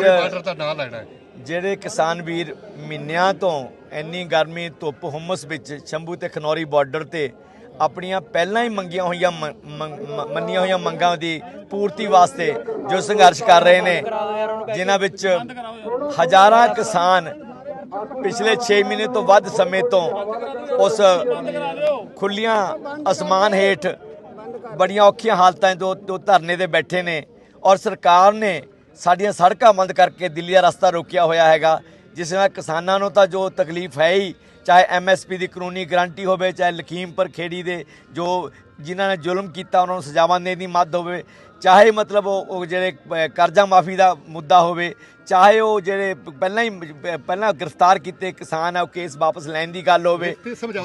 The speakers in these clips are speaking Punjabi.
ਬਾਰਡਰ ਦਾ ਨਾਂ ਲੈਣਾ ਹੈ। ਜਿਹੜੇ ਕਿਸਾਨ ਵੀਰ ਮਹੀਨਿਆਂ ਤੋਂ ਇੰਨੀ ਗਰਮੀ ਧੁੱਪ ਹੁਮਸ ਵਿੱਚ ਸ਼ੰਭੂ ਤੇ ਖਨੌਰੀ ਬਾਰਡਰ ਤੇ ਆਪਣੀਆਂ ਪਹਿਲਾਂ ਹੀ ਮੰਗੀਆਂ ਹੋਈਆਂ ਮੰਨੀਆਂ ਹੋਈਆਂ ਮੰਗਾਂ ਦੀ ਪੂਰਤੀ ਵਾਸਤੇ ਜੋ ਸੰਘਰਸ਼ ਕਰ ਰਹੇ ਨੇ ਜਿਨ੍ਹਾਂ ਵਿੱਚ ਹਜ਼ਾਰਾਂ ਕਿਸਾਨ ਪਿਛਲੇ 6 ਮਹੀਨੇ ਤੋਂ ਵੱਧ ਸਮੇਂ ਤੋਂ ਉਸ ਖੁੱਲੀਆਂ ਅਸਮਾਨ ਹੇਠ ਬੜੀਆਂ ਔਖੀਆਂ ਹਾਲਤਾਂ ਤੋਂ ਧਰਨੇ ਤੇ ਬੈਠੇ ਨੇ ਔਰ ਸਰਕਾਰ ਨੇ ਸਾਡੀਆਂ ਸੜਕਾਂ ਬੰਦ ਕਰਕੇ ਦਿੱਲੀ ਦਾ ਰਸਤਾ ਰੋਕਿਆ ਹੋਇਆ ਹੈਗਾ। ਜਿਸ ਨਾਲ ਕਿਸਾਨਾਂ ਨੂੰ ਤਾਂ ਜੋ ਤਕਲੀਫ ਹੈ ਹੀ ਚਾਹੇ ਐਮਐਸਪੀ ਦੀ ਕਾਨੂੰਨੀ ਗਾਰੰਟੀ ਹੋਵੇ ਚਾਹੇ ਲਖੀਮਪੁਰ ਖੇੜੀ ਦੇ ਜੋ ਜਿਨ੍ਹਾਂ ਨੇ ਜ਼ੁਲਮ ਕੀਤਾ ਉਹਨਾਂ ਨੂੰ ਸਜ਼ਾਵਾਂ ਦੇਣ ਦੀ ਮੱਦ ਹੋਵੇ ਚਾਹੇ ਮਤਲਬ ਉਹ ਜਿਹੜੇ ਕਰਜ਼ਾ ਮਾਫੀ ਦਾ ਮੁੱਦਾ ਹੋਵੇ ਚਾਹੇ ਉਹ ਜਿਹੜੇ ਪਹਿਲਾਂ ਹੀ ਪਹਿਲਾਂ ਗ੍ਰਿਫਤਾਰ ਕੀਤੇ ਕਿਸਾਨ ਆ ਉਹ ਕੇਸ ਵਾਪਸ ਲੈਣ ਦੀ ਗੱਲ ਹੋਵੇ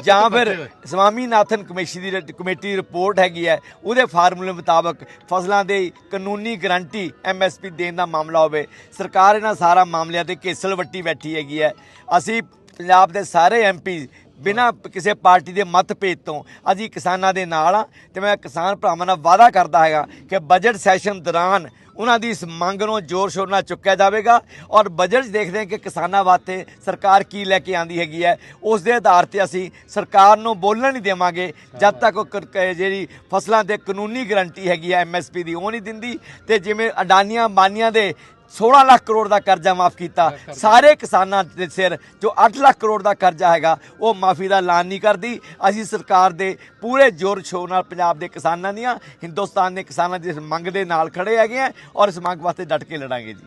ਜਾਂ ਫਿਰ। ਸਵਾਮੀਨਾਥਨ ਕਮੇਟੀ ਦੀ ਕਮੇਟੀ ਰਿਪੋਰਟ ਹੈਗੀ ਹੈ ਉਹਦੇ ਫਾਰਮੂਲੇ ਮੁਤਾਬਕ ਫਸਲਾਂ ਦੇ ਕਾਨੂੰਨੀ ਗਰੰਟੀ ਐਮਐਸਪੀ ਦੇਣ ਦਾ ਮਾਮਲਾ ਹੋਵੇ ਸਰਕਾਰ ਇਹਨਾਂ ਸਾਰਾ ਮਾਮਲਿਆਂ ਤੇ ਕੇਸਲ ਵੱਟੀ ਬੈਠੀ ਹੈਗੀ ਹੈ ਅਸੀਂ ਪੰਜਾਬ ਦੇ ਸਾਰੇ ਐਮਪੀ ਬਿਨਾਂ ਕਿਸੇ ਪਾਰਟੀ ਦੇ ਮਤਭੇਦ ਤੋਂ ਅਸੀਂ ਕਿਸਾਨਾਂ ਦੇ ਨਾਲ ਆ ਤੇ ਮੈਂ ਕਿਸਾਨ ਭਰਾਵਾਂ ਨਾਲ ਵਾਅਦਾ ਕਰਦਾ ਹੈਗਾ ਕਿ ਬਜਟ ਸੈਸ਼ਨ ਦੌਰਾਨ ਉਹਨਾਂ ਦੀ ਇਸ ਮੰਗ ਨੂੰ ਜ਼ੋਰ ਸ਼ੋਰ ਨਾਲ ਚੁੱਕਿਆ ਜਾਵੇਗਾ ਔਰ ਬਜਟ 'ਚ ਦੇਖਦੇ ਹਾਂ ਕਿ ਕਿਸਾਨਾਂ ਵਾਸਤੇ ਸਰਕਾਰ ਕੀ ਲੈ ਕੇ ਆਂਦੀ ਹੈਗੀ ਹੈ। ਉਸ ਦੇ ਆਧਾਰ ਤੇ ਅਸੀਂ ਸਰਕਾਰ ਨੂੰ ਬੋਲਣ ਨਹੀਂ ਦੇਵਾਂਗੇ ਜਦ ਤੱਕ ਉਹ ਕ- ਜਿਹੜੀ ਫਸਲਾਂ ਤੇ ਕਾਨੂੰਨੀ ਗਰੰਟੀ ਹੈਗੀ ਹੈ ਐਮਐਸਪੀ ਦੀ ਉਹ ਨਹੀਂ ਦਿੰਦੀ ਤੇ ਜਿਵੇਂ ਅਡਾਨੀਆਂ ਬਾਨੀਆਂ ਦੇ 16 ਲੱਖ ਕਰੋੜ ਦਾ ਕਰਜ਼ਾ ਮਾਫ ਕੀਤਾ। ਸਾਰੇ ਕਿਸਾਨਾਂ ਦੇ ਸਿਰ ਜੋ 8 ਲੱਖ ਕਰੋੜ ਦਾ ਕਰਜ਼ਾ ਹੈਗਾ ਉਹ ਮਾਫੀ ਦਾ ਐਲਾਨ ਨਹੀਂ ਕਰਦੀ। ਅਸੀਂ ਸਰਕਾਰ ਦੇ ਪੂਰੇ ਜ਼ੋਰ ਸ਼ੋਰ ਨਾਲ ਪੰਜਾਬ ਦੇ ਕਿਸਾਨਾਂ ਦੀਆਂ ਹਿੰਦੁਸਤਾਨ ਦੇ ਕਿਸਾਨਾਂ ਦੀ ਮੰਗ ਦੇ ਨਾਲ ਖੜੇ ਹੈਗੇ ਆ ਔਰ ਇਸ ਮੰਗ ਵਾਸਤੇ ਡਟ ਕੇ ਲੜਾਂਗੇ ਜੀ।